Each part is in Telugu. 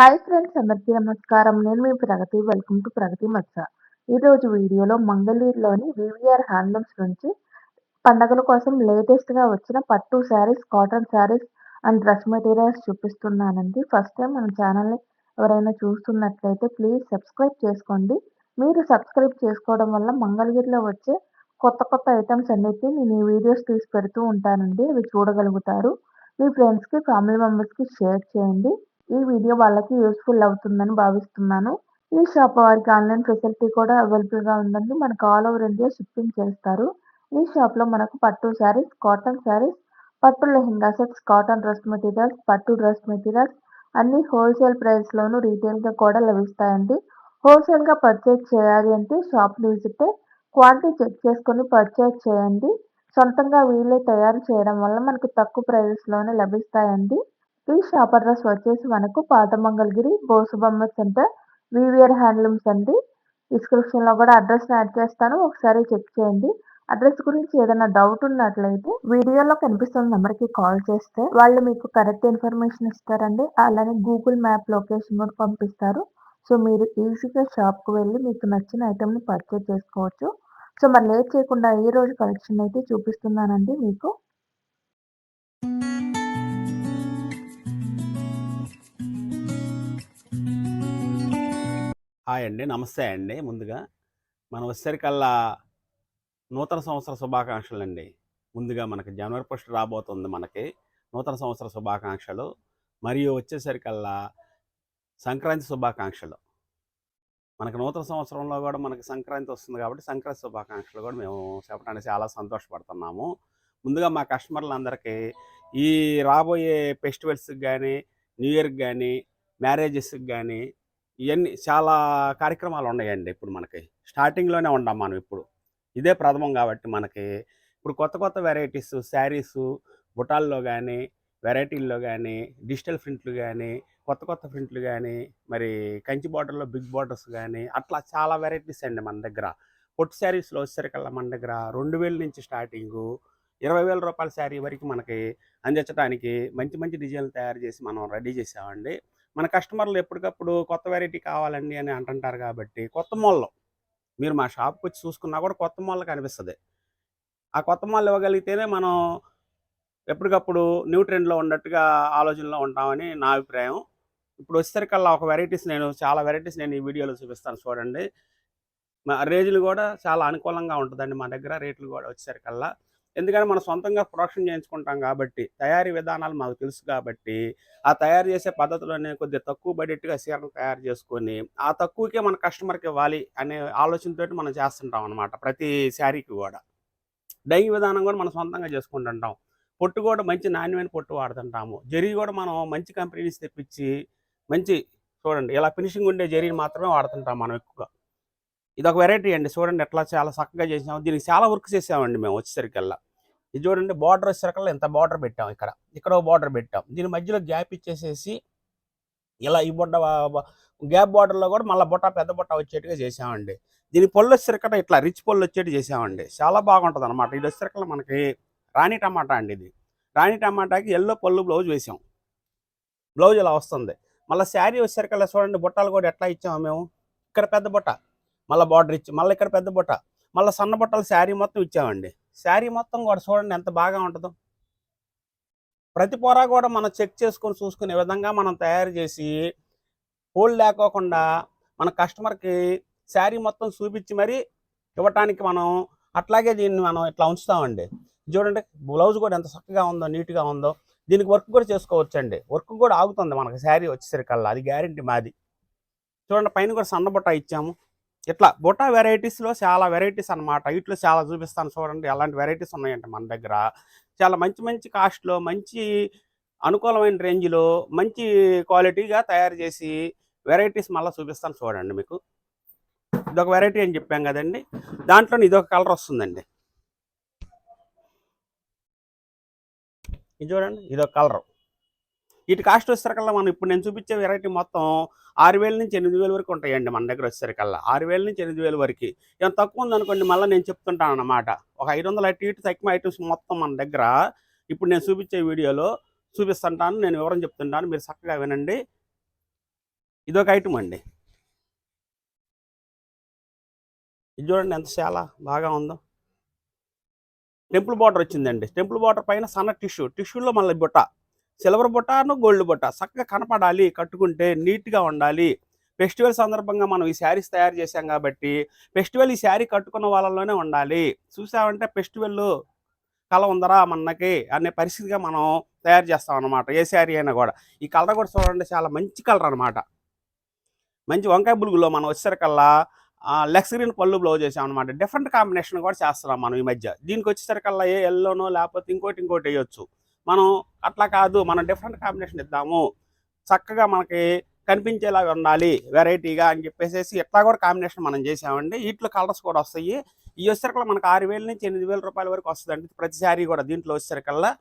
హాయ్ ఫ్రెండ్స్ అందరికీ నమస్కారం. నేను మీ ప్రగతి. వెల్కమ్ టు ప్రగతి మత్స. ఈరోజు వీడియోలో మంగళూరులోని వివిఆర్ హ్యాండ్లూమ్స్ నుంచి పండగల కోసం లేటెస్ట్గా వచ్చిన పట్టు saris cotton saris and dress materials చూపిస్తున్నానండి. ఫస్ట్ టైం మన ఛానల్ని ఎవరైనా చూస్తున్నట్లయితే ప్లీజ్ సబ్స్క్రైబ్ చేసుకోండి. మీరు సబ్స్క్రైబ్ చేసుకోవడం వల్ల మంగళగిరిలో వచ్చే కొత్త కొత్త ఐటమ్స్ అన్నిటి నేను ఈ వీడియోస్ తీసి పెడుతూ ఉంటానండి. అవి చూడగలుగుతారు. మీ ఫ్రెండ్స్కి ఫ్యామిలీ మెంబర్స్కి షేర్ చేయండి. ఈ వీడియో వాళ్ళకి యూస్ఫుల్ అవుతుందని భావిస్తున్నాను. ఈ షాప్ వారికి ఆన్లైన్ ఫెసిలిటీ కూడా అవైలబుల్గా ఉందండి. మనకు ఆల్ ఓవర్ ఇండియా షిప్పింగ్ చేస్తారు. ఈ షాప్లో మనకు పట్టు శారీస్ కాటన్ శారీస్ పట్టు lehenga sets cotton dress materials పట్టు డ్రెస్ మెటీరియల్స్ అన్ని హోల్సేల్ ప్రైస్లోను రీటైల్గా కూడా లభిస్తాయండి. హోల్సేల్గా పర్చేజ్ చేయాలి అంటే షాప్ని విజిట్ క్వాంటిటీ చెక్ చేసుకొని పర్చేజ్ చేయండి. సొంతంగా వీళ్ళే తయారు చేయడం వల్ల మనకు తక్కువ ప్రైజెస్లోనే లభిస్తాయండి. ఈ షాప్ అడ్రస్ వచ్చేసి మనకు పాత Mangalagiri Bosubomma centre VVR handlooms అండి. డిస్క్రిప్షన్లో కూడా అడ్రస్ యాడ్ చేస్తాను. ఒకసారి చెక్ చేయండి. అడ్రస్ గురించి ఏదైనా డౌట్ ఉన్నట్లయితే వీడియోలో కనిపిస్తున్న నెంబర్కి కాల్ చేస్తే వాళ్ళు మీకు కరెక్ట్ ఇన్ఫర్మేషన్ ఇస్తారండి. అలానే గూగుల్ మ్యాప్ లొకేషన్ కూడా పంపిస్తారు. సో మీరు ఈజీగా షాప్కి వెళ్ళి మీకు నచ్చిన ఐటెంని పర్చేజ్ చేసుకోవచ్చు. సో మరి లేట్ చేయకుండా ఈ రోజు కలెక్షన్ అయితే చూపిస్తున్నానండి మీకు. హాయ్ అండి. నమస్తే అండి. ముందుగా మనం వచ్చేసరికల్లా నూతన సంవత్సర శుభాకాంక్షలు అండి ముందుగా మనకి జనవరి ఫస్ట్ రాబోతుంది మనకి నూతన సంవత్సర శుభాకాంక్షలు. మరియు వచ్చేసరికల్లా సంక్రాంతి శుభాకాంక్షలు. మనకు నూతన సంవత్సరంలో కూడా మనకి సంక్రాంతి వస్తుంది కాబట్టి సంక్రాంతి శుభాకాంక్షలు కూడా మేము చెప్పడానికి చాలా సంతోషపడుతున్నాము. ముందుగా మా కస్టమర్లందరికీ ఈ రాబోయే ఫెస్టివల్స్కి కానీ న్యూ ఇయర్కి కానీ మ్యారేజెస్కి కానీ ఇవన్నీ చాలా కార్యక్రమాలు ఉన్నాయండి ఇప్పుడు మనకి. స్టార్టింగ్లోనే ఉన్నాం మనం ఇప్పుడు. ఇదే ప్రథమం కాబట్టి మనకి ఇప్పుడు కొత్త కొత్త వెరైటీస్ శారీస్ బుటాల్లో కానీ వెరైటీల్లో కానీ డిజిటల్ ప్రింట్లు కానీ కొత్త కొత్త ప్రింట్లు కానీ మరి కంచి బార్డర్లో బిగ్ బార్డర్స్ కానీ అట్లా చాలా వెరైటీస్ అండి మన దగ్గర. పొట్టు శారీస్లో వచ్చేసరికల్లా మన దగ్గర రెండు వేల నుంచి స్టార్టింగు ఇరవై వేల రూపాయల శారీ వరకు మనకి అందించడానికి మంచి మంచి డిజైన్లు తయారు చేసి మనం రెడీ చేసామండి. మన కస్టమర్లు ఎప్పటికప్పుడు కొత్త వెరైటీ కావాలండి అని అంటుంటారు కాబట్టి కొత్త మోల్లో మీరు మా షాప్కి వచ్చి చూసుకున్నా కూడా కొత్త మోల్లో కనిపిస్తుంది. ఆ కొత్త మాల్ ఇవ్వగలిగితేనే మనం ఎప్పటికప్పుడు న్యూ ట్రెండ్లో ఉన్నట్టుగా ఆలోచనలో ఉంటామని నా అభిప్రాయం. ఇప్పుడు వచ్చేసరికల్లా ఒక వెరైటీస్ నేను చాలా వెరైటీస్ నేను ఈ వీడియోలో చూపిస్తాను చూడండి. మా రేజులు కూడా చాలా అనుకూలంగా ఉంటుందండి మా దగ్గర రేట్లు కూడా వచ్చేసరికల్లా. ఎందుకంటే మనం సొంతంగా ప్రొడక్షన్ చేయించుకుంటాం కాబట్టి తయారీ విధానాలు మాకు తెలుసు కాబట్టి ఆ తయారు చేసే పద్ధతిలోనే కొద్దిగా తక్కువ బడ్జెట్గా చీరను తయారు చేసుకొని ఆ తక్కువకే మన కస్టమర్కి ఇవ్వాలి అనే ఆలోచనతో మనం చేస్తుంటాం అనమాట ప్రతి శారీకి కూడా. డై విధానం కూడా మనం సొంతంగా చేసుకుంటుంటాం. పొట్టు కూడా మంచి నాణ్యమైన పొట్టు వాడుతుంటాము. జరీ కూడా మనం మంచి కంపెనీస్ తెప్పించి మంచి చూడండి ఇలా ఫినిషింగ్ ఉండే జరీని మాత్రమే వాడుతుంటాం మనం ఎక్కువగా. ఇది ఒక వెరైటీ అండి. చూడండి ఎట్లా చాలా చక్కగా చేసాము దీనికి చాలా వర్క్ చేసామండి మేము వచ్చేసరికల్లా. ఇది చూడండి బార్డర్ వచ్చేసరికల్లా ఎంత బార్డర్ పెట్టాం ఇక్కడ. ఇక్కడ ఒక బార్డర్ పెట్టాం. దీని మధ్యలో గ్యాప్ ఇచ్చేసేసి ఇలా ఈ బుట్ట గ్యాప్ బార్డర్లో కూడా మళ్ళీ బుట్ట పెద్ద బుట్ట వచ్చేట్టుగా చేసామండి. దీని పళ్ళు వచ్చేసరికట ఇట్లా రిచ్ పళ్ళు వచ్చేట్టు చేసామండి. చాలా బాగుంటుంది అనమాట ఇది వచ్చేసరికల్లా మనకి రాణి టమాటా అండి ఇది. రాణి టమాటాకి ఎల్లో పళ్ళు బ్లౌజ్ వేసాం. బ్లౌజ్ ఇలా వస్తుంది. మళ్ళీ శారీ వచ్చేసరికల్లా చూడండి బుట్టలు కూడా ఎట్లా ఇచ్చాము మేము. ఇక్కడ పెద్ద బుట్ట. మళ్ళీ బార్డర్ ఇచ్చి మళ్ళీ ఇక్కడ పెద్ద బుట్ట మళ్ళీ సన్న బుట్టలు శారీ మొత్తం ఇచ్చామండి. శారీ మొత్తం కూడా చూడండి ఎంత బాగా ఉంటుందో. ప్రతి పొర కూడా మనం చెక్ చేసుకొని చూసుకునే విధంగా మనం తయారు చేసి హోల్ లేకోకుండా మన కస్టమర్కి శారీ మొత్తం చూపించి మరీ ఇవ్వటానికి మనం అట్లాగే దీన్ని మనం ఇట్లా ఉంచుతామండి. చూడండి బ్లౌజ్ కూడా ఎంత చక్కగా ఉందో నీట్గా ఉందో. దీనికి వర్క్ కూడా చేసుకోవచ్చండి. వర్క్ కూడా ఆగుతుంది మనకి శారీ వచ్చేసరికల్లా. అది గ్యారంటీ మాది. చూడండి పైన కూడా సన్న బుట్ట ఇచ్చాము. ఇట్లా బుట్ట వెరైటీస్లో చాలా వెరైటీస్ అనమాట వీటిలో చాలా చూపిస్తాను చూడండి. అలాంటి వెరైటీస్ ఉన్నాయండి మన దగ్గర చాలా మంచి మంచి కాస్ట్లో మంచి అనుకూలమైన రేంజ్లో మంచి క్వాలిటీగా తయారు చేసి వెరైటీస్ మళ్ళీ చూపిస్తాను చూడండి మీకు. ఇదొక వెరైటీ అని చెప్పాం కదండి. దాంట్లో ఇదొక కలర్ వస్తుందండి. ఇది చూడండి. ఇదొక కలర్. ఇటు కాస్ట్ వచ్చేసరికల్లా మనం ఇప్పుడు నేను చూపించే వెరైటీ మొత్తం ఆరు వేల నుంచి ఎనిమిది వేల వరకు ఉంటాయండి మన దగ్గర వచ్చేసరికల్లా. ఆరు వేల నుంచి ఎనిమిది వేల వరకు. ఏమైనా తక్కువ ఉందనుకోండి మళ్ళీ నేను చెప్తుంటాను అనమాట ఒక ఐదు వందల అటు ఇటు తక్కువ ఐటమ్స్ మొత్తం మన దగ్గర. ఇప్పుడు నేను చూపించే వీడియోలో చూపిస్తుంటాను నేను వివరం చెప్తుంటాను మీరు చక్కగా వినండి. ఇదొక ఐటమ్ అండి. ఇది చూడండి ఎంత చాలా బాగా ఉందో. టెంపుల్ బార్డర్ వచ్చిందండి. టెంపుల్ బార్డర్ పైన సన్న టిష్యూ. టిష్యూలో మళ్ళీ బుట్ట. సిల్వర్ బుట్టను గోల్డ్ బుట్ట చక్కగా కనపడాలి కట్టుకుంటే నీట్గా ఉండాలి. ఫెస్టివల్ సందర్భంగా మనం ఈ శారీస్ తయారు చేశాం కాబట్టి ఫెస్టివల్ ఈ శారీ కట్టుకున్న వాళ్ళలోనే ఉండాలి. చూసామంటే ఫెస్టివల్ కళ ఉందరా మనకి అనే పరిస్థితిగా మనం తయారు చేస్తాం అనమాట ఏ శారీ అయినా కూడా. ఈ కలర్ కూడా చూడండి చాలా మంచి కలర్ అనమాట మంచి వంకాయ బులుగులో మనం వచ్చేసరికల్లా లెక్స్ గ్రీన్ పళ్ళు బ్లౌజ్ చేసాం అనమాట డిఫరెంట్ కాంబినేషన్ కూడా చేస్తున్నాం మనం ఈ మధ్య. దీనికి వచ్చేసరికల్లా ఏ ఎల్లోనో లేకపోతే ఇంకోటి ఇంకోటి వేయొచ్చు. మనం అట్లా కాదు మనం డిఫరెంట్ కాంబినేషన్ ఇద్దాము. చక్కగా మనకి కనిపించేలాగా ఉండాలి వెరైటీగా అని చెప్పేసి ఎట్లా కూడా కాంబినేషన్ మనం చేసామండి. వీటిలో కలర్స్ కూడా వస్తాయి. ఈ వచ్చేసరికల్లా మనకు ఆరు వేల నుంచి ఎనిమిది వేల రూపాయల వరకు వస్తుందండి. ప్రతి శారీ కూడా దీంట్లో వచ్చరికల్లా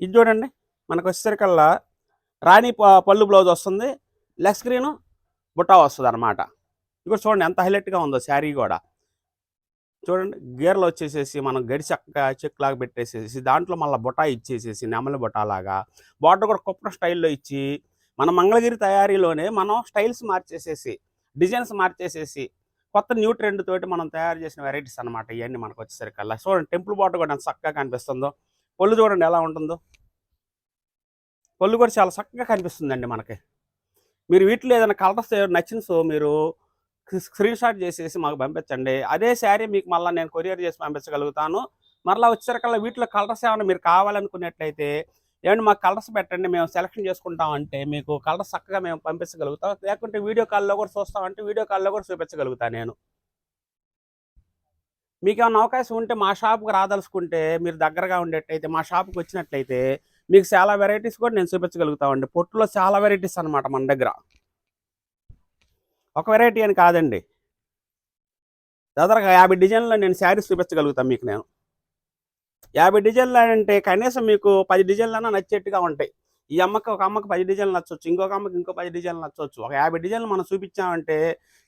ఇది చూడండి. మనకు వచ్చేసరికల్లా రాణి ప- పళ్ళు బ్లౌజ్ వస్తుంది. లెగ్ స్క్రీన్ బుట్టా వస్తుంది అనమాట ఇక్కడ చూడండి ఎంత హైలైట్గా ఉందో శారీ కూడా. చూడండి గీరలు వచ్చేసేసి మనం గడి చక్క చెక్ లాగా పెట్టేసేసి దాంట్లో మళ్ళీ బొటా ఇచ్చేసేసి నెమలి బుటా లాగా బార్డర్ కూడా కుప్పన స్టైల్లో ఇచ్చి మన మంగళగిరి తయారీలోనే మనం స్టైల్స్ మార్చేసేసి డిజైన్స్ మార్చేసేసి కొత్త న్యూ ట్రెండ్ తోటి మనం తయారు చేసిన వెరైటీస్ అనమాట ఇవన్నీ మనకు వచ్చేసరికల్లా. చూడండి టెంపుల్ బార్డర్ కూడా ఎంత చక్కగా కనిపిస్తుందో. పళ్ళు చూడండి ఎలా ఉంటుందో. పళ్ళు కూడా చాలా చక్కగా కనిపిస్తుందండి మనకి. మీరు వీటిలో ఏదైనా కలర్స్ నచ్చిన సో మీరు స్క్రీన్ షాట్ చేసేసి మాకు పంపించండి. అదే శారీ మీకు మళ్ళీ నేను కొరియర్ చేసి పంపించగలుగుతాను. మరలా వచ్చేసరికల్లా వీటిలో కలర్స్ ఏమైనా మీరు కావాలనుకున్నట్లయితే ఏమంటే మాకు కలర్స్ పెట్టండి మేము సెలెక్షన్ చేసుకుంటాం అంటే మీకు కలర్స్ చక్కగా మేము పంపించగలుగుతాం. లేకుంటే వీడియో కాల్లో కూడా చూస్తామంటే వీడియో కాల్లో కూడా చూపించగలుగుతాను నేను. మీకు ఏమైనా అవకాశం ఉంటే మా షాప్కి రాదలుచుకుంటే మీరు దగ్గరగా ఉండేటైతే మా షాప్కి వచ్చినట్లయితే మీకు చాలా వెరైటీస్ కూడా నేను చూపించగలుగుతామండి పొట్టులో చాలా వెరైటీస్ అనమాట మన దగ్గర. ఒక వెరైటీ అని కాదండి. దాదాపు యాభై డిజైన్లో నేను శారీస్ చూపించగలుగుతాను మీకు నేను. యాభై డిజైన్లు అంటే కనీసం మీకు పది డిజైన్లన్నా నచ్చేట్టుగా ఉంటాయి. ఈ అమ్మకి ఒక అమ్మకి పది డిజైన్లు నచ్చవచ్చు ఇంకొక అమ్మకి ఇంకో పది డిజైన్లు నచ్చవచ్చు ఒక యాభై డిజైన్లు మనం చూపించామంటే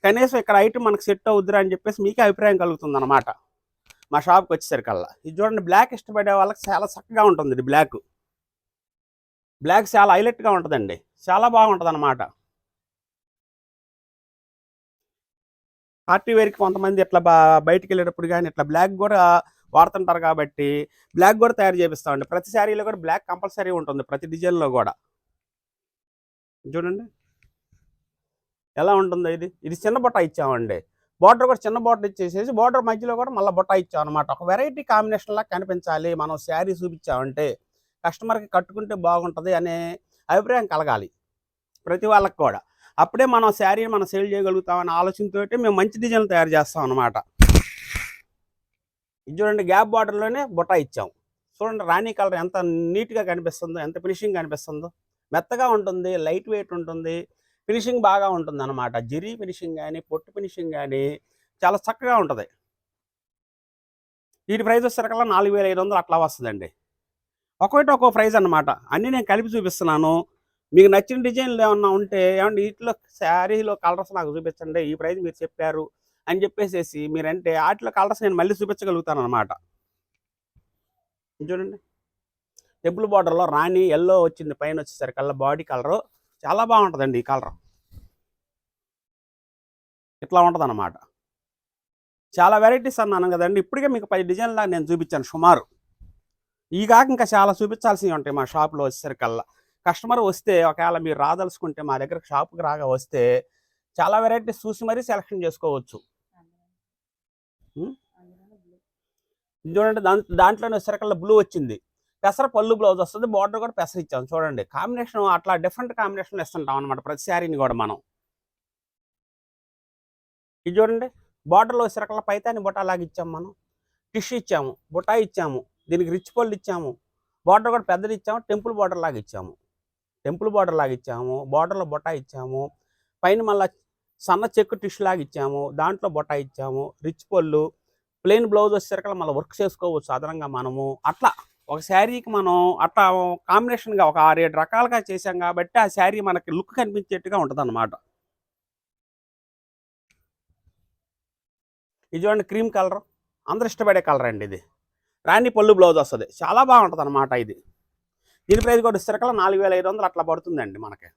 కనీసం ఇక్కడ ఐటమ్ మనకు సెట్ అవుద్దిరా అని చెప్పేసి మీకే అభిప్రాయం కలుగుతుంది అనమాట మా షాప్కి వచ్చేసరికల్లా. ఇది చూడండి బ్లాక్ ఇష్టపడే వాళ్ళకి చాలా చక్కగా ఉంటుంది ఇది బ్లాక్ బ్లాక్ చాలా హైలైట్గా ఉంటుందండి. చాలా బాగుంటుంది అనమాట పార్టీ వేర్కి కొంతమంది ఇట్లా బా బయటికి వెళ్ళేటప్పుడు కానీ ఇట్లా బ్లాక్ కూడా వాడుతుంటారు కాబట్టి బ్లాక్ కూడా తయారు చేపిస్తామండి. ప్రతి శారీలో కూడా బ్లాక్ కంపల్సరీ ఉంటుంది ప్రతి డిజైన్లో కూడా. చూడండి. ఎలా ఉంటుందో ఇది. ఇది చిన్న బొట్ట ఇచ్చామండి. బార్డర్ కూడా చిన్న బార్డర్ ఇచ్చేసేసి బార్డర్ మధ్యలో కూడా మళ్ళీ బొట్ట ఇచ్చాం అనమాట ఒక వెరైటీ కాంబినేషన్లా కనిపించాలి. మనం శారీ చూపించామంటే కస్టమర్కి కట్టుకుంటే బాగుంటుంది అనే అభిప్రాయం కలగాలి. ప్రతి వాళ్ళకి కూడా. అప్పుడే మనం శారీని మనం సేల్ చేయగలుగుతామనే ఆలోచనతో మేము మంచి డిజైన్లు తయారు చేస్తాం అనమాట ఇది చూడండి గ్యాప్ బార్డర్లోనే బుట్ట ఇచ్చాం. చూడండి రాణి కలర్ ఎంత నీట్గా కనిపిస్తుందో ఎంత ఫినిషింగ్ కనిపిస్తుందో. మెత్తగా ఉంటుంది లైట్ వెయిట్ ఉంటుంది ఫినిషింగ్ బాగా ఉంటుంది అనమాట జిరి ఫినిషింగ్ కానీ పొట్టు ఫినిషింగ్ కానీ చాలా చక్కగా ఉంటుంది. వీటి ప్రైస్ వచ్చేసరికల్లా నాలుగు వేల ఐదు వందలు అట్లా వస్తుందండి. ఒకటి ఒక్కో ప్రైజ్ అన్నమాట. అన్నీ నేను కలిపి చూపిస్తున్నాను. మీకు నచ్చిన డిజైన్లు ఏమన్నా ఉంటే ఏమంటే వీటిలో శారీలో కలర్స్ నాకు చూపించండి ఈ ప్రైస్ మీరు చెప్పారు అని చెప్పేసేసి మీరంటే వాటిలో కలర్స్ నేను మళ్ళీ చూపించగలుగుతాను అనమాట చూడండి. టెబుల్ బార్డర్లో రాణి ఎల్లో వచ్చింది పైన వచ్చేసరికల్లా బాడీ కలరు. చాలా బాగుంటుందండి ఈ కలర్. ఇట్లా ఉంటుంది అనమాట చాలా వెరైటీస్ అన్నాను కదండి ఇప్పటికే మీకు పది డిజైన్లా నేను చూపించాను సుమారు. ఈ కాక ఇంకా చాలా చూపించాల్సినవి ఉంటాయి మా షాప్లో వచ్చేసరికల్లా. కస్టమర్ వస్తే ఒకవేళ మీరు రాదలుచుకుంటే మా దగ్గర షాప్కి రాగా వస్తే చాలా వెరైటీస్ చూసి మరీ సెలెక్షన్ చేసుకోవచ్చు. చూడండి దాంట్లో దాంట్లోనే వచ్చేసరికల్లా బ్లూ వచ్చింది. పెసర పళ్ళు బ్లౌజ్ వస్తుంది బార్డర్ కూడా పెసర ఇచ్చాం. చూడండి కాంబినేషన్ అట్లా డిఫరెంట్ కాంబినేషన్ ఇస్తుంటాం అనమాట ప్రతి శారీని కూడా మనం. ఇది చూడండి బార్డర్లో వచ్చేసరికల్లా పైతాని బుట్ట లాగా ఇచ్చాము మనం. టిష్యూ ఇచ్చాము బుటా ఇచ్చాము దీనికి రిచ్ పళ్ళు ఇచ్చాము బార్డర్ కూడా పెద్దది ఇచ్చాము టెంపుల్ బార్డర్ లాగా ఇచ్చాము. టెంపుల్ బార్డర్ లాగా ఇచ్చాము బార్డర్లో బొటా ఇచ్చాము పైన మళ్ళీ సన్న చెక్కు టిష్యూ లాగా ఇచ్చాము దాంట్లో బొటా ఇచ్చాము రిచ్ పళ్ళు ప్లెయిన్ బ్లౌజ్ వచ్చేసరికి మళ్ళీ వర్క్ చేసుకోవచ్చు సాధారణంగా మనము. అట్లా ఒక శారీకి మనం అట్లా కాంబినేషన్గా ఒక ఆరు ఏడు రకాలుగా చేసాం కాబట్టి ఆ శారీ మనకి లుక్ కనిపించేట్టుగా ఉంటుంది అనమాట ఇది చూడండి క్రీమ్ కలర్. అందరు ఇష్టపడే కలర్ అండి ఇది. రాణి పళ్ళు బ్లౌజ్ వస్తుంది. చాలా బాగుంటుంది అనమాట ఇది. దీని ప్రైస్ కూడా సరికల నాలుగు వేల ఐదు వందలు అట్లా పడుతుందండి మనకి.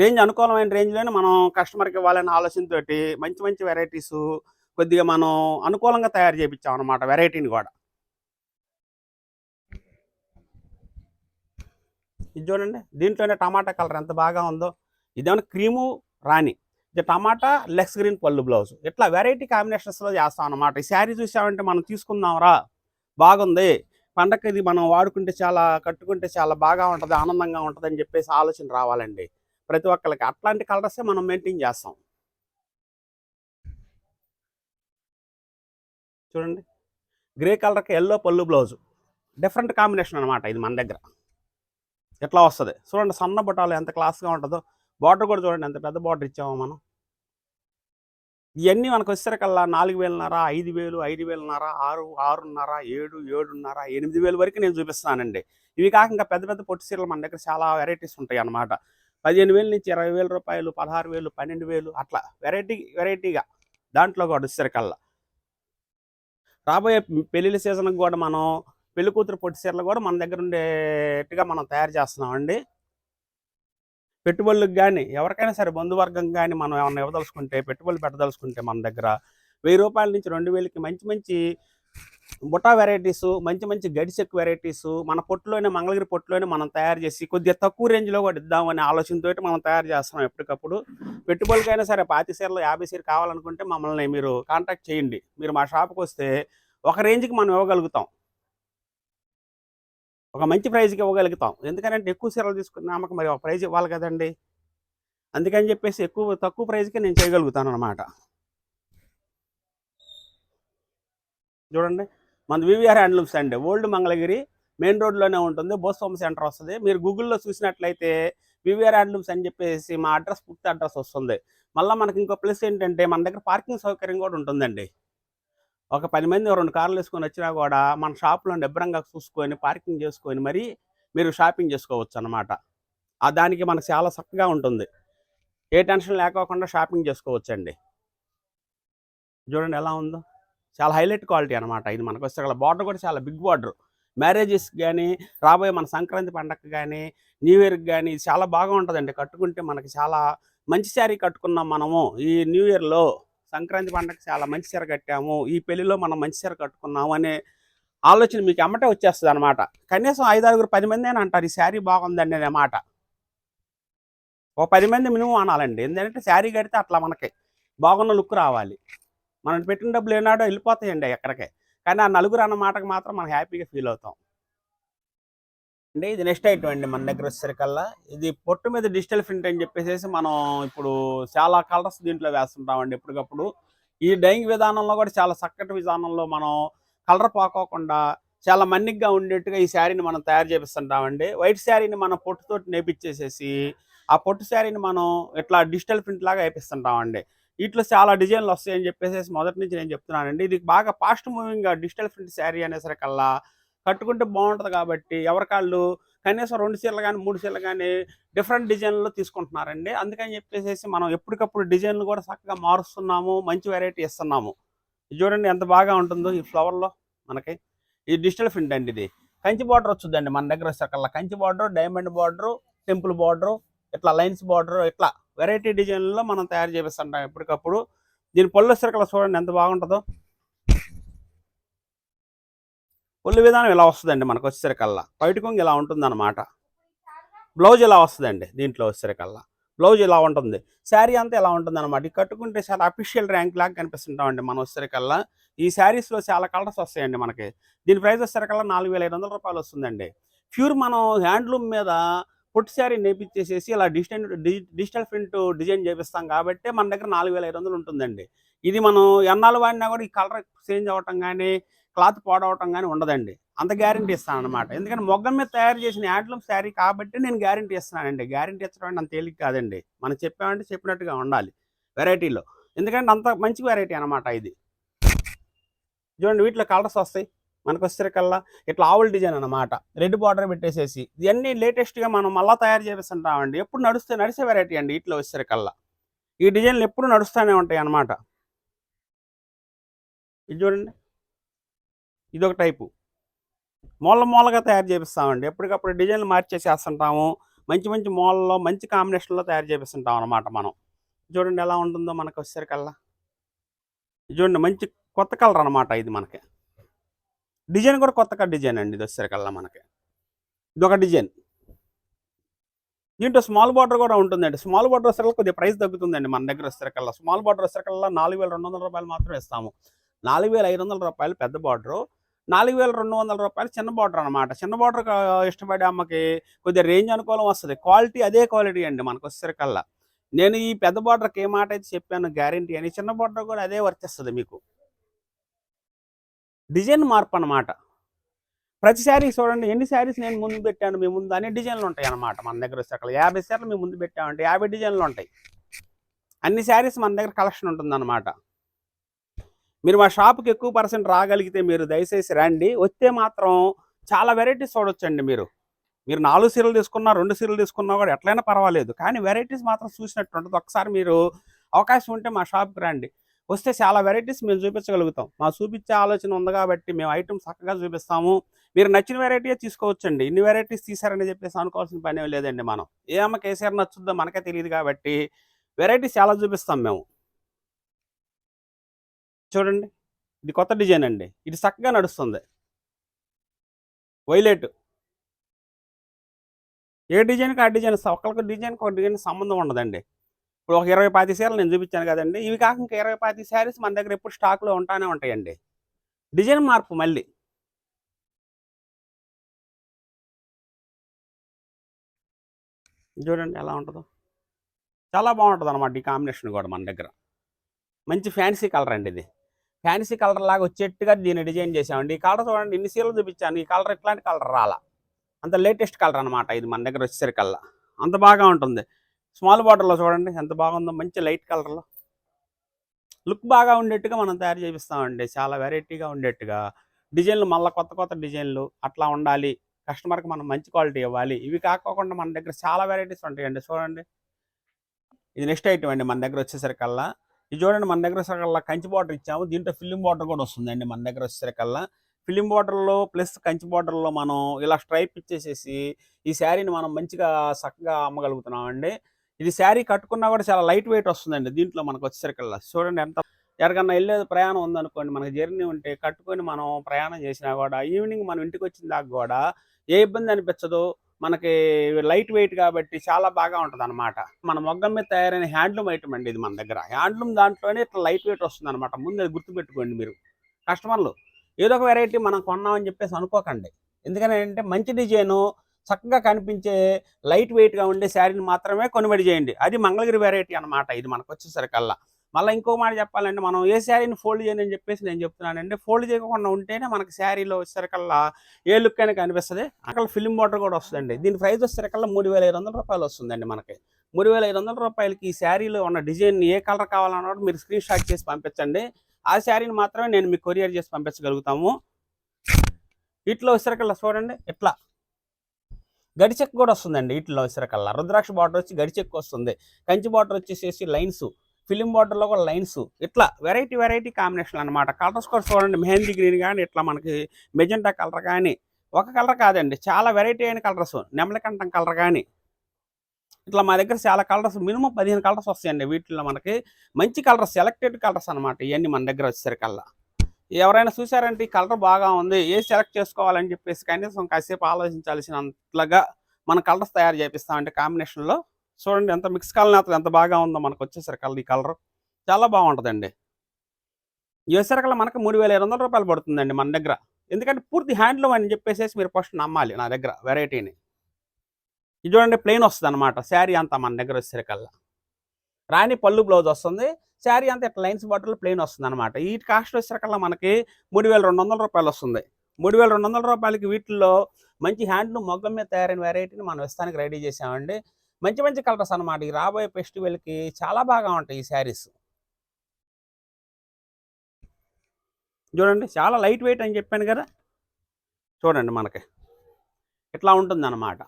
రేంజ్ అనుకూలమైన రేంజ్లోనే మనం కస్టమర్కి ఇవ్వాలనే ఆలోచనతోటి మంచి మంచి వెరైటీస్ కొద్దిగా మనం అనుకూలంగా తయారు చేయించాం అనమాట వెరైటీని కూడా. ఇది చూడండి దీంట్లోనే టమాటా కలర్ ఎంత బాగా ఉందో. ఇదేమన్నా క్రీము రాణి. ఇది టమాటా లెక్స్ గ్రీన్ పళ్ళు బ్లౌజ్. ఇట్లా వెరైటీ కాంబినేషన్స్లో చేస్తాం అనమాట ఈ శారీ చూసామంటే మనం తీసుకుందాంరా. బాగుంది. పండగకి ఇది మనం వాడుకుంటే చాలా కట్టుకుంటే చాలా బాగా ఉంటుంది ఆనందంగా ఉంటుంది అని చెప్పేసి ఆలోచన రావాలండి. ప్రతి ఒక్కరికి అట్లాంటి కలర్సే మనం మెయింటైన్ చేస్తాం. చూడండి. గ్రే కలర్కి ఎల్లో పళ్ళు బ్లౌజ్. డిఫరెంట్ కాంబినేషన్ అనమాట ఇది మన దగ్గర. ఎట్లా వస్తుంది? చూడండి సన్న బుట్టాలు ఎంత క్లాస్గా ఉంటుందో. బార్డర్ కూడా చూడండి ఎంత పెద్ద బార్డర్ ఇచ్చామో మనం. ఇవన్నీ మనకు వచ్చేసరికల్లా నాలుగు వేలున్నర ఐదు వేలు ఐదు వేలున్నర ఆరు ఆరున్నర ఏడు ఏడున్నర ఎనిమిది వేలు వరకు నేను చూపిస్తానండి ఇవి కాక ఇంకా పెద్ద పెద్ద పొట్టి చీరలు మన దగ్గర చాలా వెరైటీస్ ఉంటాయి అన్నమాట పదిహేను వేల నుంచి ఇరవై వేల రూపాయలు పదహారు వేలు పన్నెండు వేలు అట్లా వెరైటీ వెరైటీగా దాంట్లో కూడా వచ్చేసరికల్లా. రాబోయే పెళ్ళిళ్ళ సీజన్కి కూడా మనం పెళ్ళి కూతురు పొట్టి చీరలు కూడా మన దగ్గర ఉండేట్టుగా మనం తయారు చేస్తున్నామండి. పెట్టుబడులకు కానీ ఎవరికైనా సరే బంధువర్గం కానీ మనం ఏమైనా ఇవ్వదలుచుకుంటే పెట్టుబడులు పెట్టదలుచుకుంటే మన దగ్గర వెయ్యి రూపాయల నుంచి రెండు వేలకి మంచి మంచి బుటా వెరైటీస్ మంచి మంచి గడిచెక్ వెరైటీస్ మన పొట్టులోనే మంగళగిరి పొట్టులోనే మనం తయారు చేసి కొద్దిగా తక్కువ రేంజ్లో కూడా ఇద్దామనే ఆలోచనతో మనం తయారు చేస్తున్నాం ఎప్పటికప్పుడు. పెట్టుబడులకైనా సరే పాతి సీరలు యాభై సీర కావాలనుకుంటే మమ్మల్ని మీరు కాంటాక్ట్ చేయండి. మీరు మా షాప్కి వస్తే ఒక రేంజ్కి మనం ఇవ్వగలుగుతాం. ఒక మంచి ప్రైజ్కి ఇవ్వగలుగుతాం. ఎందుకంటే ఎక్కువ సీరలు తీసుకున్నామక మరి ఒక ప్రైజ్ ఇవ్వాలి కదండి. అందుకని చెప్పేసి ఎక్కువ తక్కువ ప్రైజ్కి నేను చేయగలుగుతాను అనమాట చూడండి. మన వివిఆర్ హ్యాండ్లూమ్స్ అండి. ఓల్డ్ మంగళగిరి మెయిన్ రోడ్లోనే ఉంటుంది. బోస్వామి సెంటర్ వస్తుంది. మీరు గూగుల్లో చూసినట్లయితే వివిఆర్ హ్యాండ్లూమ్స్ అని చెప్పేసి మా అడ్రస్ పూర్తి అడ్రస్ వస్తుంది. మళ్ళీ మనకి ఇంకో ప్లేస్ ఏంటంటే మన దగ్గర పార్కింగ్ సౌకర్యం కూడా ఉంటుందండి. ఒక పది మంది రెండు కార్లు వేసుకొని వచ్చినా కూడా మన షాప్లో నిబ్రంగా చూసుకొని పార్కింగ్ చేసుకొని మరి మీరు షాపింగ్ చేసుకోవచ్చు అనమాట ఆ దానికి మనకు చాలా చక్కగా ఉంటుంది. ఏ టెన్షన్ లేకోకుండా షాపింగ్ చేసుకోవచ్చు అండి చూడండి ఎలా ఉందో. చాలా హైలైట్ క్వాలిటీ అనమాట ఇది మనకు వస్తే. బార్డర్ కూడా చాలా బిగ్ బార్డర్. మ్యారేజెస్ కానీ రాబోయే మన సంక్రాంతి పండగకి కానీ న్యూ ఇయర్కి కానీ చాలా బాగా ఉంటుందండి. కట్టుకుంటే మనకి చాలా మంచి శారీ కట్టుకున్నాం మనము ఈ న్యూ ఇయర్లో. సంక్రాంతి పండగకి చాలా మంచి చీర కట్టాము. ఈ పెళ్ళిలో మనం మంచి చీర కట్టుకున్నాము అనే ఆలోచన మీకు ఎమ్మటే వచ్చేస్తుంది అనమాట కనీసం ఐదారుగురు పది మంది అని అంటారు ఈ శారీ బాగుందండి అనే మాట. ఓ పది మంది మినిమం అనాలండి. ఎందుకంటే శారీ కడితే అట్లా మనకి బాగున్న లుక్ రావాలి. మనం పెట్టిన డబ్బులు ఏనాడో వెళ్ళిపోతాయండి ఎక్కడికే. కానీ ఆ నలుగురు అన్న మాటకు మాత్రం మనం హ్యాపీగా ఫీల్ అవుతాం. అంటే ఇది నెక్స్ట్ ఐటమ్ అండి మన దగ్గర వచ్చేసరికల్లా. ఇది పొట్టు మీద డిజిటల్ ప్రింట్ అని చెప్పేసి మనం ఇప్పుడు చాలా కలర్స్ దీంట్లో వేస్తుంటామండి ఎప్పటికప్పుడు. ఈ డైయింగ్ విధానంలో కూడా చాలా చక్కటి విధానంలో మనం కలర్ పాకోకుండా చాలా మన్నిగ్గా ఉండేట్టుగా ఈ శారీని మనం తయారు చేపిస్తుంటామండి. వైట్ శారీని మనం పొట్టుతోటి నేపించేసేసి ఆ పొట్టు శారీని మనం ఇట్లా డిజిటల్ ప్రింట్ లాగా వేపిస్తుంటామండి. వీటిలో చాలా డిజైన్లు వస్తాయని చెప్పేసి మొదటి నుంచి నేను చెప్తున్నానండి. ఇది బాగా fast moving digital print sari అనేసరికల్లా కట్టుకుంటే బాగుంటుంది కాబట్టి ఎవరికాళ్ళు కనీసం రెండు చీరలు కానీ మూడు చీరలు కానీ డిఫరెంట్ డిజైన్లో తీసుకుంటున్నారండి. అందుకని చెప్పేసి మనం ఎప్పటికప్పుడు డిజైన్లు కూడా చక్కగా మారుస్తున్నాము మంచి వెరైటీ ఇస్తున్నాము. ఇది చూడండి ఎంత బాగా ఉంటుందో ఈ ఫ్లవర్లో మనకి. ఇది డిజిటల్ ప్రింట్ అండి ఇది. కంచి బార్డర్ వచ్చుద్దండి మన దగ్గర వచ్చేసరికల్లా Kanchi border diamond border temple border ఇట్లా లైన్స్ బార్డర్ ఇట్లా వెరైటీ డిజైన్లో మనం తయారు చేపిస్తుంటాం ఎప్పటికప్పుడు. దీని పళ్ళు వచ్చేసరికల్లా చూడండి ఎంత బాగుంటుందో. పొల్లు విధానం ఇలా వస్తుందండి మనకు వచ్చేసరికల్లా? బయట కొంగు ఇలా ఉంటుందన్నమాట. బ్లౌజ్ ఇలా వస్తుందండి దీంట్లో వచ్చేసరికల్లా? బ్లౌజ్ ఇలా ఉంటుంది? శారీ అంతా ఇలా ఉంటుంది అనమాట ఇది కట్టుకుంటే చాలా అఫీషియల్ ర్యాంక్ లాగా కనిపిస్తుంటామండి మనం వచ్చేసరికల్లా. ఈ శారీస్లో చాలా కలర్స్ వస్తాయండి మనకి. దీని ప్రైస్ వచ్చేసరికల్లా నాలుగు వేల ఐదు వందల రూపాయలు వస్తుందండి. ప్యూర్ మనం హ్యాండ్లూమ్ మీద పొట్టి శారీ నేపించేసేసి ఇలా డిజిటల్ డిజిటల్ ప్రింట్ డిజైన్ చేపిస్తాం కాబట్టి మన దగ్గర నాలుగు వేల ఐదు వందలు ఉంటుందండి. ఇది మనం ఎన్నాళ్ళు వాడినా కూడా ఈ కలర్ చేంజ్ అవ్వటం కానీ క్లాత్ పాడవటం కానీ ఉండదండి. అంత గ్యారంటీ ఇస్తాను అనమాట ఎందుకంటే మొగ్గం మీద తయారు చేసిన హ్యాండ్లూమ్ శారీ కాబట్టి నేను గ్యారంటీ ఇస్తున్నానండి. గ్యారంటీ ఇచ్చడం అంటే అంత తేలిక కాదండి. మనం చెప్పామంటే చెప్పినట్టుగా ఉండాలి వెరైటీలో. ఎందుకంటే అంత మంచి వెరైటీ అనమాట ఇది. చూడండి వీటిలో కలర్స్ వస్తాయి. మనకు వచ్చేసరికల్లా ఇట్లా ఆవుల డిజైన్ అనమాట రెడ్ బార్డర్ పెట్టేసేసి ఇవన్నీ లేటెస్ట్గా మనం మళ్ళీ తయారు చేపిస్తుంటామండి. ఎప్పుడు నడుస్తే నడిచే వెరైటీ అండి ఇట్లా వచ్చేసరికల్లా ఈ డిజైన్లు ఎప్పుడు నడుస్తూనే ఉంటాయి అన్నమాట ఇది చూడండి. ఇదొక టైపు. మూల మూలగా తయారు చేపిస్తామండి. ఎప్పటికప్పుడు డిజైన్లు మార్చేసేస్తుంటాము మంచి మంచి మూలలో మంచి కాంబినేషన్లో తయారు చేపిస్తుంటాం అనమాట మనం. చూడండి ఎలా ఉంటుందో మనకు వచ్చేసరికల్లా చూడండి మంచి కొత్త కలర్ అనమాట ఇది మనకి. డిజైన్ కూడా కొత్త డిజైన్ అండి ఇది వచ్చేసరికల్లా మనకి. ఇది ఒక డిజైన్. దీంట్లో స్మాల్ బార్డర్ కూడా ఉంటుందండి. స్మాల్ బార్డర్ వచ్చేసరికి కొద్దిగా ప్రైస్ తగ్గుతుందండి మన దగ్గర వచ్చేసరికల్లా స్మాల్ బార్డర్ వచ్చేసరికల్లా నాలుగు వేల రెండు వందల రూపాయలు మాత్రమే ఇస్తాము. నాలుగు వేల ఐదు వందల రూపాయలు పెద్ద బార్డరు. నాలుగు వేల రెండు వందల రూపాయలు చిన్న బార్డర్ అనమాట చిన్న బార్డర్ ఇష్టపడే అమ్మకి కొద్దిగా రేంజ్ అనుకూలం వస్తుంది. క్వాలిటీ అదే క్వాలిటీ అండి మనకు వచ్చేసరికల్లా. నేను ఈ పెద్ద బార్డర్కి ఏ మాట అయితే చెప్పాను గ్యారంటీ అని చిన్న బార్డర్ కూడా అదే వర్తిస్తుంది మీకు. డిజైన్ మార్పు అనమాట ప్రతి శారీ చూడండి ఎన్ని శారీస్ నేను ముందు పెట్టాను మీ ముందు అన్ని డిజైన్లు ఉంటాయి అనమాట మన దగ్గర వచ్చేసరికి యాభై శారీలు మీ ముందు పెట్టామంటే యాభై డిజైన్లు ఉంటాయి. అన్ని శారీస్ మన దగ్గర కలెక్షన్ ఉంటుందన్నమాట. మీరు మా షాప్కి ఎక్కువ పర్సెంట్ రాగలిగితే మీరు దయచేసి రండి. వస్తే మాత్రం చాలా వెరైటీస్ చూడొచ్చండి మీరు. మీరు నాలుగు సీరలు తీసుకున్నా రెండు సీరలు తీసుకున్నా కూడా ఎట్లయినా పర్వాలేదు. కానీ వెరైటీస్ మాత్రం చూసినట్టు ఉంటుంది. ఒకసారి మీరు అవకాశం ఉంటే మా షాప్కి రండి. వస్తే చాలా వెరైటీస్ మేము చూపించగలుగుతాం. మా చూపించే ఆలోచన ఉంది కాబట్టి మేము ఐటమ్స్ చక్కగా చూపిస్తాము. మీరు నచ్చిన వెరైటీయే తీసుకోవచ్చండి. ఇన్ని వెరైటీస్ తీసారని చెప్పేసి అనుకోవాల్సిన పని లేదండి మనం. ఏ కేసీఆర్ ఏ నచ్చుద్దో మనకే తెలియదు కాబట్టి వెరైటీస్ చాలా చూపిస్తాం మేము. చూడండి. ఇది కొత్త డిజైన్ అండి. ఇది చక్కగా నడుస్తుంది. వైలెట్. ఏ డిజైన్కి ఆ డిజైన్ ఒకరికి డిజైన్కి ఒక డిజైన్ సంబంధం ఉండదండి. ఇప్పుడు ఒక ఇరవై పాతి సీరలు నేను చూపించాను కదండి. ఇవి కాక ఇంకా ఇరవై పాతి శారీస్ మన దగ్గర ఎప్పుడు స్టాక్లో ఉంటానే ఉంటాయండి. డిజైన్ మార్పు మళ్ళీ. చూడండి ఎలా ఉంటుందో. చాలా బాగుంటుంది అనమాట ఈ కాంబినేషన్ కూడా మన దగ్గర. మంచి ఫ్యాన్సీ కలర్ అండి ఇది. ఫ్యాన్సీ కలర్ లాగా వచ్చేట్టుగా దీన్ని డిజైన్ చేసామండి ఈ కలర్ చూడండి ఇన్ని సీలు చూపించాను. ఈ కలర్ ఇట్లాంటి కలర్ రాలా. అంత లేటెస్ట్ కలర్ అనమాట ఇది మన దగ్గర వచ్చేసరికల్లా. అంత బాగా ఉంటుంది. స్మాల్ బాటిల్లో చూడండి ఎంత బాగుందో మంచి లైట్ కలర్లో లుక్ బాగా ఉండేట్టుగా మనం తయారు చేపిస్తామండి. చాలా వెరైటీగా ఉండేట్టుగా. డిజైన్లు మళ్ళీ కొత్త కొత్త డిజైన్లు అట్లా ఉండాలి. కస్టమర్కి మనం మంచి క్వాలిటీ ఇవ్వాలి. ఇవి కాకోకుండా మన దగ్గర చాలా వెరైటీస్ ఉంటాయండి. చూడండి. ఇది నెక్స్ట్ ఐటమ్ అండి మన దగ్గర వచ్చేసరికల్లా. ఇది చూడండి మన దగ్గర వచ్చేసరికల్లా కంచి బాటర్ ఇచ్చాము. దీంట్లో ఫిల్లిం బాటర్ కూడా వస్తుందండి మన దగ్గర వచ్చేసరికల్లా. ఫిలిం బార్డర్లో ప్లస్ కంచి బార్డర్లో మనం ఇలా స్ట్రైప్ ఇచ్చేసేసి ఈ శారీని మనం మంచిగా చక్కగా అమ్మగలుగుతున్నామండి. ఇది శారీ కట్టుకున్నా కూడా చాలా లైట్ వెయిట్ వస్తుందండి దీంట్లో మనకు వచ్చేసరికల్లా. చూడండి ఎంత ఎవరికన్నా వెళ్ళేది ప్రయాణం ఉందనుకోండి మనకి జర్నీ ఉంటే కట్టుకొని మనం ప్రయాణం చేసినా కూడా ఈవినింగ్ మనం ఇంటికి వచ్చిన దాకా కూడా ఏ ఇబ్బంది అనిపించదు. మనకి లైట్ వెయిట్ కాబట్టి చాలా బాగా ఉంటుంది అనమాట మన మొగ్గం మీద తయారైన హ్యాండ్లూమ్ ఐటమ్ అండి ఇది మన దగ్గర. హ్యాండ్లూమ్ దాంట్లోనే ఇట్లా లైట్ వెయిట్ వస్తుంది అనమాట ముందు అది గుర్తుపెట్టుకోండి మీరు. కస్టమర్లు ఏదో ఒక వెరైటీ మనం కొన్నామని చెప్పేసి అనుకోకండి. ఎందుకని అంటే మంచి డిజైను చక్కగా కనిపించే లైట్ వెయిట్గా ఉండే శారీని మాత్రమే కొనుగోలు చేయండి. అది మంగళగిరి వెరైటీ అనమాట ఇది మనకు వచ్చేసరికల్లా. మళ్ళీ ఇంకో మాట చెప్పాలంటే మనం ఏ శారీని ఫోల్డ్ చేయని అని చెప్పేసి నేను చెప్తున్నానండి. ఫోల్డ్ చేయకుండా ఉంటేనే మనకి శారీలో వచ్చేసరికల్లా ఏ లుక్ అయినా కనిపిస్తుంది. అక్కడ ఫిలిం బార్డర్ కూడా వస్తుందండి. దీని ప్రైస్ వచ్చేసరికల్లా మూడు వేల ఐదు వందల రూపాయలు వస్తుందండి మనకి. మూడు వేల ఐదు వందల రూపాయలకి ఈ శారీలో ఉన్న డిజైన్ ఏ కలర్ కావాలన్నప్పుడు మీరు స్క్రీన్ షాట్ చేసి పంపించండి. ఆ శారీని మాత్రమే నేను మీకు కొరియర్ చేసి పంపించగలుగుతాము. ఇట్లా వచ్చేసరికల్లా చూడండి. ఇట్లా. గడిచెక్ కూడా వస్తుందండి. వీటిలో వచ్చేసరికల్లా. రుద్రాక్ష బార్డర్ వచ్చి గడిచెక్ వస్తుంది. కంచి బార్డర్ వచ్చేసేసి లైన్స్. ఫిలిం బార్డర్లో కూడా లైన్స్ ఇట్లా వెరైటీ వెరైటీ కాంబినేషన్ అనమాట కలర్స్ కూడా చూడండి మెహందీ గ్రీన్ కానీ ఇట్లా మనకి మెజెంటా కలర్ కానీ ఒక కలర్ కాదండి చాలా వెరైటీ అయిన కలర్స్. నెమలకంఠం కలర్ కానీ ఇట్లా మా దగ్గర చాలా కలర్స్ మినిమం పదిహేను కలర్స్ వస్తాయండి వీటిలో మనకి. మంచి కలర్స్ సెలెక్టెడ్ కలర్స్ అనమాట ఇవన్నీ మన దగ్గర వచ్చేసరికల్లా. ఎవరైనా చూసారంటే ఈ కలర్ బాగా ఉంది ఏ సెలెక్ట్ చేసుకోవాలని చెప్పేసి కనీసం కాసేపు ఆలోచించాల్సినంతగా మన కలర్స్ తయారు చేపిస్తామంటే కాంబినేషన్లో. చూడండి ఎంత మిక్స్ కలర్ ఎంత బాగా ఉందో మనకు వచ్చేసరికల్లా ఈ కలర్. చాలా బాగుంటుందండి. ఈ మనకు మూడు వేల ఐదు వందల రూపాయలు పడుతుందండి మన దగ్గర. ఎందుకంటే పూర్తి హ్యాండ్లూమ్ అని చెప్పేసి మీరు ఫస్ట్ నమ్మాలి నా దగ్గర వెరైటీని. ఇది చూడండి ప్లెయిన్ వస్తుంది అనమాట శారీ అంతా మన దగ్గర వచ్చేసరికల్లా రాణి పళ్ళు బ్లౌజ్ వస్తుంది. శారీ అంతా ఇట్లా లైన్స్ బాటిల్ ప్లెయిన్ వస్తుంది అనమాట ఈ కాస్ట్ వచ్చేసరికల్లా మనకి మూడు వేల రెండు వందల రూపాయలు వస్తుంది. మూడు వేల రెండు వందల రూపాయలకి వీటిల్లో మంచి హ్యాండ్లూమ్ మొగ్గం మీద తయారైన వెరైటీని మనం ఇస్తానికి రెడీ చేసామండి. మంచి మంచి కలర్స్ అనమాట ఈ రాబోయే ఫెస్టివల్కి చాలా బాగా ఉంటాయి ఈ శారీస్. చూడండి చాలా లైట్ వెయిట్ అని చెప్పాను కదా? చూడండి మనకి. ఇట్లా ఉంటుంది అనమాట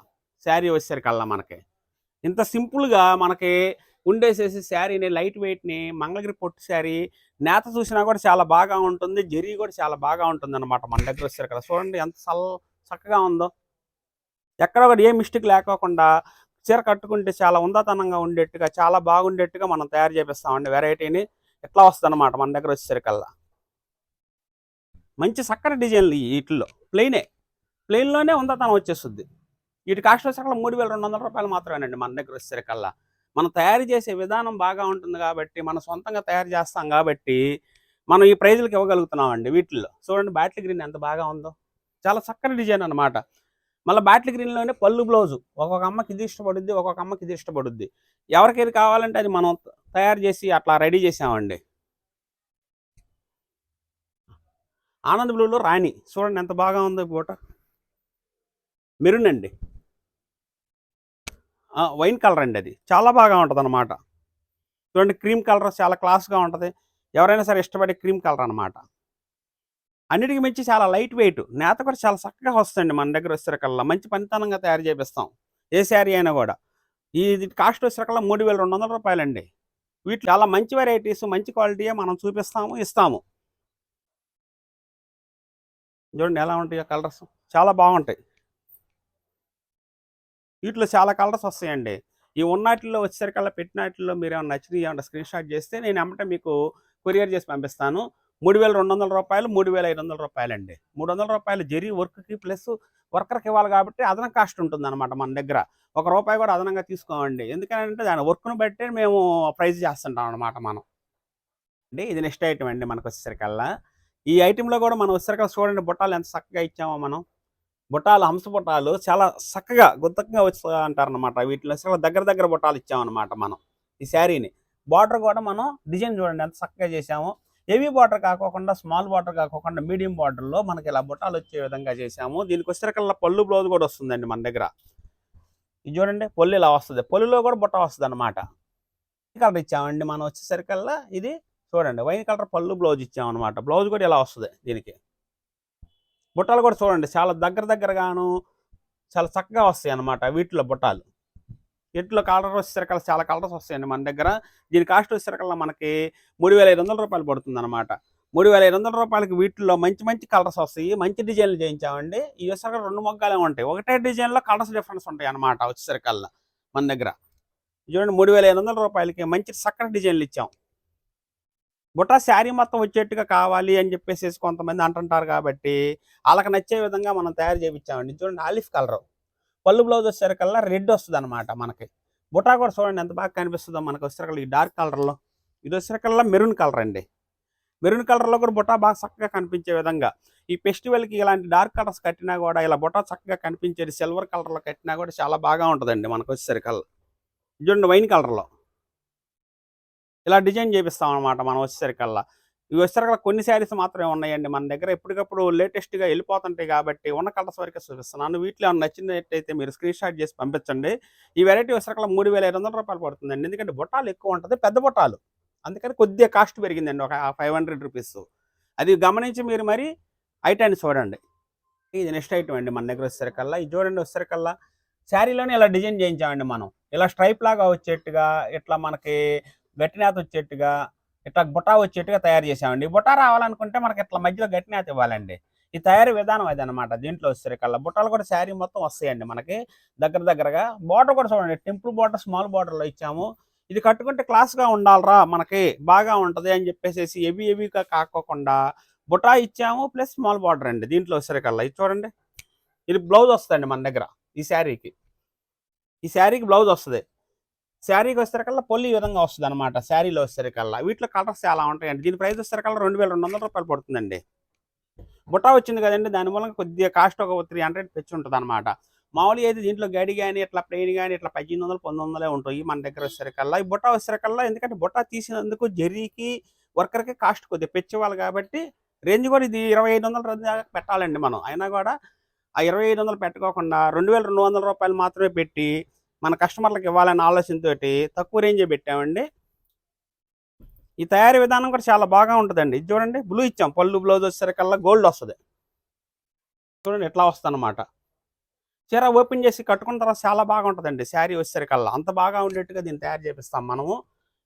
శారీ వచ్చేసరికల్లా మనకి. ఇంత సింపుల్గా మనకి ఉండేసేసి శారీని లైట్ వెయిట్ని మంగళగిరి పొట్టు శారీ నేత చూసినా కూడా చాలా బాగా ఉంటుంది. జరీ కూడా చాలా బాగా ఉంటుంది అనమాట మన దగ్గర వచ్చారు కదా చూడండి ఎంత చల్ల చక్కగా ఉందో. ఎక్కడ ఒకటి ఏ మిస్టేక్ లేకోకుండా చీర కట్టుకుంటే చాలా ఉందాతనంగా ఉండేట్టుగా చాలా బాగుండేట్టుగా మనం తయారు చేపిస్తామండి వెరైటీని. ఎట్లా వస్తుంది అనమాట మన దగ్గర వచ్చేసరికల్లా. మంచి చక్కటి డిజైన్లు ఈ వీటిల్లో. ప్లెయినే. ప్లెయిన్లోనే ఉందాతనం వచ్చేస్తుంది. వీటి కాస్ట్ వచ్చేసరికి మూడు వేల రెండు వందల రూపాయలు మాత్రమేనండి మన దగ్గర వచ్చేసరికల్లా. మనం తయారు చేసే విధానం బాగా ఉంటుంది కాబట్టి మనం సొంతంగా తయారు చేస్తాం కాబట్టి మనం ఈ ప్రైజులకు ఇవ్వగలుగుతున్నామండి వీటిల్లో. చూడండి బ్యాటిల్ గ్రీన్ ఎంత బాగా ఉందో. చాలా చక్కని డిజైన్ అనమాట మళ్ళీ బ్యాటిల్ గ్రీన్లోనే పళ్ళు బ్లౌజు. ఒక్కొక్క అమ్మకి ఇది ఇష్టపడుద్ది ఒక్కొక్క అమ్మకి ఇది ఇష్టపడుద్ది. ఎవరికి ఏది కావాలంటే అది మనం తయారు చేసి అట్లా రెడీ చేసామండి. ఆనంద్ బ్లూలో రాణి. చూడండి ఎంత బాగా ఉందో పూట మెరూన్ అండి. వైన్ కలర్ అండి అది. చాలా బాగా ఉంటుంది అనమాట చూడండి క్రీమ్ కలర్ చాలా క్లాస్గా ఉంటుంది. ఎవరైనా సరే ఇష్టపడే క్రీమ్ కలర్ అనమాట అన్నిటికీ మించి చాలా లైట్ వెయిట్. నేత కూడా చాలా చక్కగా వస్తుంది మన దగ్గర వచ్చేసరికల్లా మంచి పనితనంగా తయారు చేపిస్తాం. ఏ శారీ అయినా కూడా. ఇది కాస్ట్ వచ్చేసరికల్లా మూడు వేల రెండు వందల రూపాయలండి. వీటిలో చాలా మంచి వెరైటీస్ మంచి క్వాలిటీయే మనం చూపిస్తాము ఇస్తాము. చూడండి ఎలా ఉంటాయో కలర్స్. చాలా బాగుంటాయి. వీటిలో చాలా కలర్స్ వస్తాయండి. ఈ ఉన్నటిలో వచ్చేసరికల్లా పెట్టినట్లో మీరు ఏమైనా నచ్చినవి ఏమైనా స్క్రీన్ షాట్ చేస్తే నేను ఏమంటే మీకు కొరియర్ చేసి పంపిస్తాను. మూడు వేల రెండు వందల రూపాయలు మూడు వేల ఐదు వందల రూపాయలు అండి మూడు వందల రూపాయలు జరి వర్క్కి ప్లస్ వర్కర్కి ఇవ్వాలి కాబట్టి అదన కాస్ట్ ఉంటుంది అనమాట మన దగ్గర. ఒక రూపాయి కూడా అదనంగా తీసుకోమండి. ఎందుకంటే దాని వర్క్ను బట్టి మేము ప్రైస్ చేస్తుంటాం అనమాట మనం. అంటే ఇది నెక్స్ట్ ఐటమ్ అండి మనకు వచ్చేసరికల్లా. ఈ ఐటెంలో కూడా మనం వచ్చేసరికల్లా చూడండి బుట్టాలు ఎంత చక్కగా ఇచ్చామో మనం. బుట్టాలు హంస బుట్టాలు చాలా చక్కగా గుత్తగా వచ్చి అంటారనమాట వీటిలో దగ్గర దగ్గర బుట్టాలు ఇచ్చామన్నమాట మనం. ఈ శారీని. బార్డర్ కూడా మనం డిజైన్ చూడండి ఎంత చక్కగా చేసామో హెవీ బార్డర్ కాకోకుండా స్మాల్ బార్డర్ కాకోకుండా మీడియం బార్డర్లో మనకి ఇలా బుట్టాలు వచ్చే విధంగా చేసాము దీనికి వచ్చేసరికల్లా పళ్ళు బ్లౌజ్ కూడా వస్తుందండి మన దగ్గర. ఇది చూడండి పొల్లు ఇలా వస్తుంది. పొల్లులో కూడా బుట్ట వస్తుంది అనమాట కలర్ ఇచ్చామండి మనం వచ్చేసరికల్లా. ఇది చూడండి వైన్ కలర్ పళ్ళు బ్లౌజ్ ఇచ్చామన్నమాట. బ్లౌజ్ కూడా ఇలా వస్తుంది దీనికి. బుట్టాలు కూడా చూడండి చాలా దగ్గర దగ్గరగాను చాలా చక్కగా వస్తాయి అన్నమాట వీటిలో బుట్టాలు. వీటిలో కలర్ వచ్చేసరికల్లా చాలా కలర్స్ వస్తాయండి మన దగ్గర. దీని కాస్ట్ వచ్చేసరికల్లా మనకి మూడు వేల ఐదు వందల రూపాయలు పడుతుంది అనమాట మూడు వేల ఐదు వందల రూపాయలకి వీటిలో మంచి మంచి కలర్స్ వస్తాయి. మంచి డిజైన్లు చేయించామండి. ఈ వచ్చేసరికి రెండు మొగ్గాలే ఉంటాయి. ఒకటే డిజైన్లో కలర్స్ డిఫరెన్స్ ఉంటాయి అనమాట వచ్చేసరికల్లా మన దగ్గర. చూడండి మూడు వేల ఐదు వందల రూపాయలకి మంచి చక్కటి డిజైన్లు ఇచ్చాం. బుట్టా శారీ మొత్తం వచ్చేట్టుగా కావాలి అని చెప్పేసి కొంతమంది అంటుంటారు కాబట్టి వాళ్ళకి నచ్చే విధంగా మనం తయారు చేయించామండి చూడండి ఆలిఫ్ కలర్ పళ్ళు బ్లౌజ్ వచ్చేసరికల్లా రెడ్ వస్తుంది అనమాట మనకి. బుటా కూడా చూడండి ఎంత బాగా కనిపిస్తుందో మనకు వచ్చేసరికల్లా ఈ డార్క్ కలర్లో ఇది వచ్చేసరికల్లా మెరూన్ కలర్ అండి. మెరూన్ కలర్లో కూడా బుటా బాగా చక్కగా కనిపించే విధంగా. ఈ ఫెస్టివల్కి ఇలాంటి డార్క్ కలర్స్ కట్టినా కూడా ఇలా బుటా చక్కగా కనిపించేది సిల్వర్ కలర్లో కట్టినా కూడా చాలా బాగా ఉంటుందండి మనకు వచ్చేసరికల్లా చూడండి వైన్ కలర్లో. ఇలా డిజైన్ చేపిస్తాం అనమాట మనం వచ్చేసరికల్లా ఇవి వచ్చేసరికల్లా కొన్ని శారీస్ మాత్రమే ఉన్నాయండి. మన దగ్గర ఎప్పటికప్పుడు లేటెస్ట్గా వెళ్ళిపోతుంటాయి కాబట్టి ఉన్న కలర్స్ వరకే చూపిస్తున్నాను వీటిలో నచ్చినట్టయితే మీరు స్క్రీన్ షాట్ చేసి పంపించండి. ఈ వెరైటీ వచ్చేసరికల్లా మూడు వేల ఐదు వందల రూపాయలు పడుతుందండి. ఎందుకంటే బుట్టాలు ఎక్కువ ఉంటుంది పెద్ద బుట్టాలు అందుకని కొద్దిగా కాస్ట్ పెరిగిందండి. ఒక ఫైవ్ హండ్రెడ్ రూపీస్. అది గమనించి మీరు మరి ఐటాన్ని చూడండి. ఇది నెక్స్ట్ ఐటమ్ అండి మన దగ్గర వచ్చేసరికల్లా ఇది చూడండి వచ్చేసరికల్లా శారీలోనే ఇలా డిజైన్ చేయించామండి మనం. ఇలా స్ట్రైప్ లాగా వచ్చేట్టుగా ఇట్లా మనకి వెట్టినాత వచ్చేట్టుగా ఇట్లా బుటా వచ్చేట్టుగా తయారు చేసామండి బుటా రావాలనుకుంటే మనకి ఇట్లా మధ్యలో గట్టినేత ఇవ్వాలండి. ఈ తయారీ విధానం అది అనమాట దీంట్లో వచ్చేసరికల్లా బుట్టాలు కూడా శారీ మొత్తం వస్తాయండి మనకి. దగ్గర దగ్గరగా బార్డర్ కూడా చూడండి. టెంపుల్ బార్డర్ స్మాల్ బార్డర్లో ఇచ్చాము. ఇది కట్టుకుంటే క్లాస్గా ఉండాలిరా మనకి. బాగా ఉంటుంది అని చెప్పేసి హెవీ హెవీగా కాకోకుండా బుటా ఇచ్చాము ప్లస్ స్మాల్ బార్డర్ అండి. దీంట్లో వచ్చేసరికల్లా ఇది చూడండి. ఇది బ్లౌజ్ వస్తుందండి మన దగ్గర ఈ శారీకి. ఈ శారీకి బ్లౌజ్ వస్తుంది. శారీకి వచ్చేసరికల్లా పొల్లి ఈ విధంగా వస్తుంది అనమాట శారీలో వచ్చేసరికల్లా వీటిలో కలర్స్ చాలా ఉంటాయండి. దీని ప్రైస్ వచ్చేసరికల్లా రెండు వేల రెండు వందల రూపాయలు పడుతుందండి. బుట్టా వచ్చింది కదండి. దాని మూలంగా కొద్దిగా కాస్ట్ ఒక త్రీ హండ్రెడ్ పెంచి ఉంటుంది అనమాట మామూలుగా అయితే దీంట్లో గడి కానీ ఇట్లా ప్లెయిన్ కానీ ఇట్లా పద్దెనిమిది వందలు పంతొమ్మిది వందలే ఉంటాయి మన దగ్గర వచ్చేసరికల్లా. ఈ బుట్ట వచ్చేసరికల్లా ఎందుకంటే బుట్ట తీసినందుకు జరీకి వర్కర్కి కాస్ట్ కొద్దిగా పెంచేవాళ్ళు కాబట్టి రేంజ్ కూడా ఇది ఇరవై ఐదు వందల దాకా పెట్టాలండి మనం. అయినా కూడా ఆ ఇరవై ఐదు వందలు పెట్టుకోకుండా రెండు వేల రెండు వందల రూపాయలు మాత్రమే పెట్టి మన కస్టమర్లకు ఇవ్వాలనే ఆలోచనతో తక్కువ రేంజే పెట్టామండి. ఈ తయారీ విధానం కూడా చాలా బాగా ఉంటుందండి. ఇది చూడండి బ్లూ ఇచ్చాం. పళ్ళు బ్లౌజ్ వచ్చేసరికల్లా గోల్డ్ వస్తుంది. చూడండి ఎట్లా వస్తుందన్నమాట. చీర ఓపెన్ చేసి కట్టుకున్న తర్వాత చాలా బాగా ఉంటుందండి. శారీ వచ్చేసరికల్లా అంత బాగా ఉండేట్టుగా దీన్ని తయారు చేపిస్తాం మనము.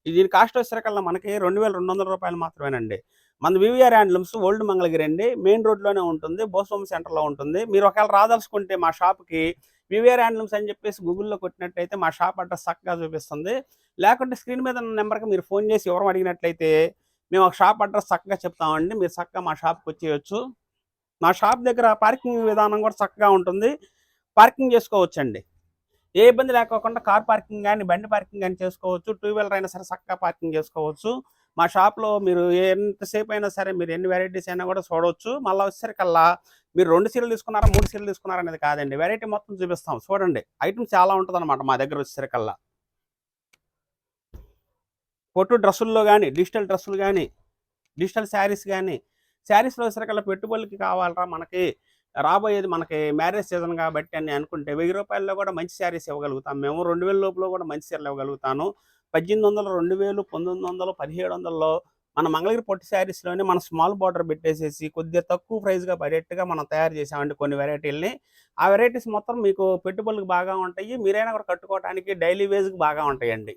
ఇది దీని కాస్ట్ వచ్చేసరికల్లా మనకి రెండు వేల రెండు వందల రూపాయలు మాత్రమేనండి. మన వివిఆర్ హ్యాండ్లూమ్స్ ఓల్డ్ మంగళగిరి అండి. మెయిన్ రోడ్లోనే ఉంటుంది. బోస్వామి సెంటర్లో ఉంటుంది. మీరు ఒకవేళ రాదలుచుకుంటే మా షాప్కి వివేర్ హ్యాండ్లూమ్స్ అని చెప్పేసి గూగుల్లో కొట్టినట్టయితే మా షాప్ అడ్రస్ చక్కగా చూపిస్తుంది. లేకుంటే స్క్రీన్ మీద ఉన్న నెంబర్కి మీరు ఫోన్ చేసి ఎవరు అడిగినట్లయితే మేము ఒక షాప్ అడ్రస్ చక్కగా చెప్తామండి. మీరు చక్కగా మా షాప్కి వచ్చేయచ్చు. మా షాప్ దగ్గర పార్కింగ్ విధానం కూడా చక్కగా ఉంటుంది. పార్కింగ్ చేసుకోవచ్చండి. ఏ ఇబ్బంది లేకోకుండా కార్ పార్కింగ్ కానీ బండి పార్కింగ్ కానీ చేసుకోవచ్చు. టూ వీలర్ అయినా సరే చక్కగా పార్కింగ్ చేసుకోవచ్చు. మా షాప్లో మీరు ఎంతసేపు అయినా సరే మీరు ఎన్ని వెరైటీస్ అయినా కూడా చూడవచ్చు మళ్ళీ వచ్చేసరికల్లా మీరు రెండు సీరలు తీసుకున్నారా మూడు సీరలు తీసుకున్నారా అనేది కాదండి. వెరైటీ మొత్తం చూపిస్తాం. చూడండి. ఐటమ్స్ చాలా ఉంటుంది అనమాట మా దగ్గర వచ్చేసరికల్లా. పొట్టు డ్రెస్సుల్లో కానీ డిజిటల్ డ్రెస్సులు కానీ డిజిటల్ శారీస్ కానీ శారీస్లో వచ్చేసరికల్లా పెట్టుబడులకి కావాలరా మనకి? రాబోయేది మనకి మ్యారేజ్ సీజన్ కాబట్టి అని అనుకుంటే వెయ్యి రూపాయల్లో కూడా మంచి శారీస్ ఇవ్వగలుగుతాం. మేము రెండు వేల లోపల కూడా మంచి చీరలు ఇవ్వగలుగుతాను. పద్దెనిమిది వందలు రెండు వేలు పంతొమ్మిది వందల పదిహేడు వందలలో మన మంగళగిరి పొట్టి శారీస్లోనే మన స్మాల్ బార్డర్ పెట్టేసేసి కొద్దిగా తక్కువ ప్రైస్గా పడేట్టుగా మనం తయారు చేసామండి కొన్ని వెరైటీలని. ఆ వెరైటీస్ మొత్తం మీకు పెట్టుబడులకు బాగా ఉంటాయి. మీరైనా కూడా కట్టుకోవడానికి డైలీ వేజ్కి బాగా ఉంటాయండి.